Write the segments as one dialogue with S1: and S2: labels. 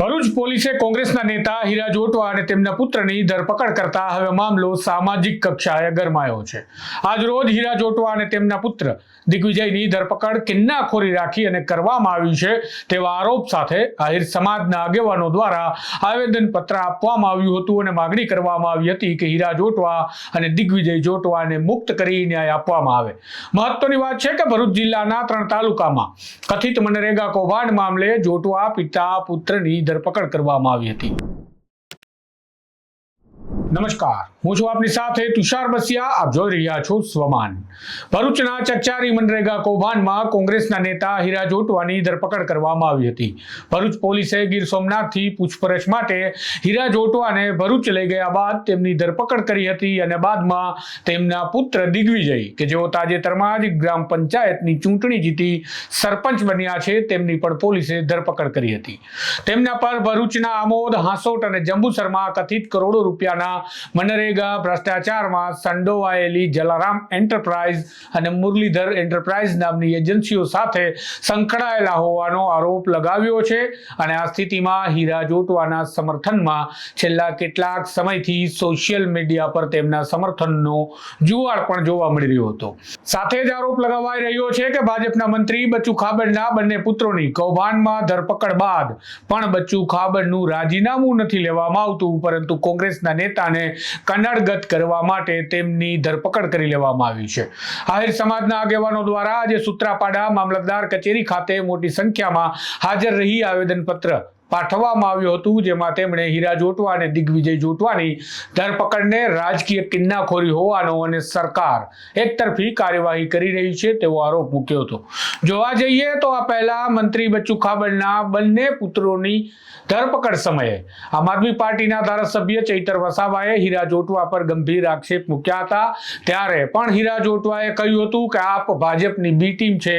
S1: ભરૂચ પોલીસે કોંગ્રેસના નેતા હીરા જોટવા અને તેમના પુત્રની ધરપકડ કરતા હવે મામલો સામાજિક કક્ષાએ ગરમાયો છે. આજ રોજ હીરા જોટવા અને તેમના પુત્ર દિગ્વિજયની ધરપકડ કિન્નાખોરી રાખી અને કરવામાં આવી છે તેવા આરોપ સાથે આહિર સમાજના આગેવાનો દ્વારા આવેદનપત્ર આપવામાં આવ્યું હતું અને માગણી કરવામાં આવી હતી કે હીરા જોટવા અને દિગ્વિજય જોટવાને મુક્ત કરી ન્યાય આપવામાં આવે. મહત્વની વાત છે કે ભરૂચ જિલ્લાના ત્રણ તાલુકામાં કથિત મનરેગા કૌભાંડ મામલે જોટવા પિતા પુત્રની ધરપકડ કરવામાં આવી હતી. નમસ્કાર. હું છું આપની સાથે તુષાર બસિયા. આપ જોઈ રહ્યા છો સ્વમાન. ભરૂચના ચકચારી મનરેગા કૌભાંડમાં કોંગ્રેસના નેતા હીરા જોટવાની ધરપકડ કરવામાં આવી હતી. ભરૂચ પોલીસે ગીર સોમનાથથી પૂછપરછ માટે હીરા જોટવાને ભરૂચ લઈ ગયા બાદ તેમની ધરપકડ કરી હતી અને બાદમાં તેમના પુત્ર દિગ્વિજય, કે જેઓ તાજેતરમાં જ ગ્રામ પંચાયતની ચૂંટણી જીતી સરપંચ બન્યા છે, તેમની પણ પોલીસે ધરપકડ કરી હતી. તેમના પર ભરૂચના આમોદ, હાંસોટ અને જંબુસરમાં કથિત કરોડો રૂપિયાના મનરેગા ભ્રષ્ટાચારમાં સંડોવાયેલી જલારામ એન્ટરપ્રાઇઝ અને મુરલીધર એન્ટરપ્રાઇઝ નામની એજન્સીઓ સાથે સંકળાયેલા હોવાનો આરોપ લગાવ્યો છે અને આ સ્થિતિમાં હીરા જોટવાના સમર્થનમાં છેલ્લા કેટલાક સમયથી સોશિયલ મીડિયા પર તેમના સમર્થનનો જુવાળ પણ જોવા મળી રહ્યો હતો. સાથે જ આરોપ લગાવાઈ રહ્યો છે કે ભાજપના મંત્રી બચ્ચુ ખાબડના બંને પુત્રોની કૌભાંડમાં ધરપકડ બાદ પણ બચ્ચુ ખાબડનું રાજીનામું નથી લેવામાં આવતું, પરંતુ કોંગ્રેસના નેતાને કનડગત કરવા માટે તેમની ધરપકડ કરી લેવામાં આવી છે. આહિર સમાજના આગેવાનો દ્વારા આજે સૂત્રાપાડા મામલતદાર કચેરી ખાતે મોટી સંખ્યામાં હાજર રહી આવેદનપત્ર પાઠવવામાં આવ્યું હતું, જેમાં તેમણે હીરા જોટવા અને દિગ્વિજય જોટવાની ધરપકડને રાજકીય કિન્નાખોરી હોવાનો અને સરકાર એકતરફી કાર્યવાહી કરી રહી છે તેવો આરોપ મૂક્યો હતો. જોવા જઈએ તો આ પહેલા મંત્રી બચ્ચુ ખાબડના બંને પુત્રોની ધરપકડ સમયે આમ આદમી પાર્ટીના ધારાસભ્ય ચૈતર વસાવાએ હીરા જોટવા પર ગંભીર આક્ષેપ મૂક્યા હતા. ત્યારે પણ હીરા જોટવાએ કહ્યું હતું કે આપ ભાજપની બી ટીમ છે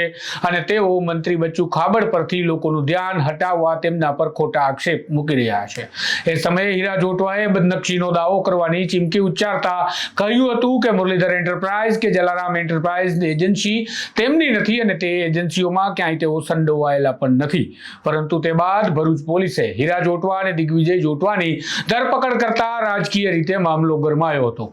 S1: અને તેઓ મંત્રી બચ્ચુ ખાબડ પરથી લોકોનું ધ્યાન હટાવવા તેમના પર ખોટા આક્ષેપ મૂકી રહ્યા છે. એ સમયે હીરા જોટવાએ બદનક્ષીનો દાવો કરવાની ચીમકી ઉચ્ચારતા કહ્યું હતું કે મુરલીધર એન્ટરપ્રાઇઝ કે જલારામ એન્ટરપ્રાઇઝ એજન્સી તેમની નથી અને તે એજન્સીઓમાં ક્યાંય તેઓ સંડોવાયેલા પણ નથી. પરંતુ તે બાદ ભરૂચ પોલીસે હીરા જોટવા અને દિગ્વિજય જોટવાની ધરપકડ કરતા રાજકીય રીતે મામલો ગરમાયો હતો.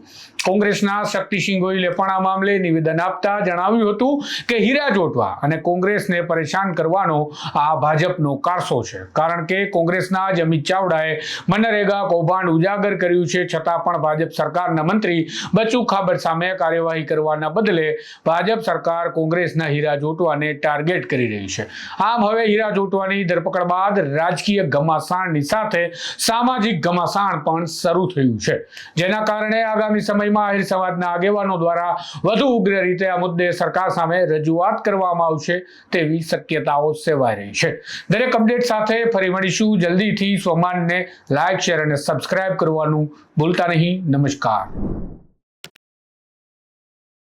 S1: કોંગ્રેસના શક્તિસિંહ ગોહિલે પણ આ મામલે નિવેદન આપતા જણાવ્યું હતું કે હીરા જોટવા અને કોંગ્રેસને પરેશાન કરવાનો આ ભાજપનો કારસો છે. કારણ કે કોંગ્રેસના જ અમિત ચાવડાએ મનરેગા કૌભાંડ ઉજાગર કર્યું છે. છતાં પણ ભાજપ સરકારના મંત્રી બચુ ખાબર સામે કાર્યવાહી કરવાના બદલે ભાજપ સરકાર કોંગ્રેસના હીરા જોટવાને ટાર્ગેટ કરી રહી છે. આમ હવે હીરા જોટવાની ધરપકડ બાદ રાજકીય ઘમાસાણની સાથે સામાજિક ઘમાસાણ પણ શરૂ થયું છે. જેના કારણે આગામી સમયમાં આહિર સમાજના આગેવાનો દ્વારા વધુ ઉગ્ર રીતે આ મુદ્દે સરકાર સામે રજૂઆત કરવામાં આવશે તેવી શક્યતાઓ સેવાઈ રહી છે. દરેક અપડેટ સાથે ફરી મળીશું જલ્દીથી સોમાનને લાઇક શેર અને સબસ્ક્રાઇબ કરવાનું ભૂલતા નહીં. નમસ્કાર.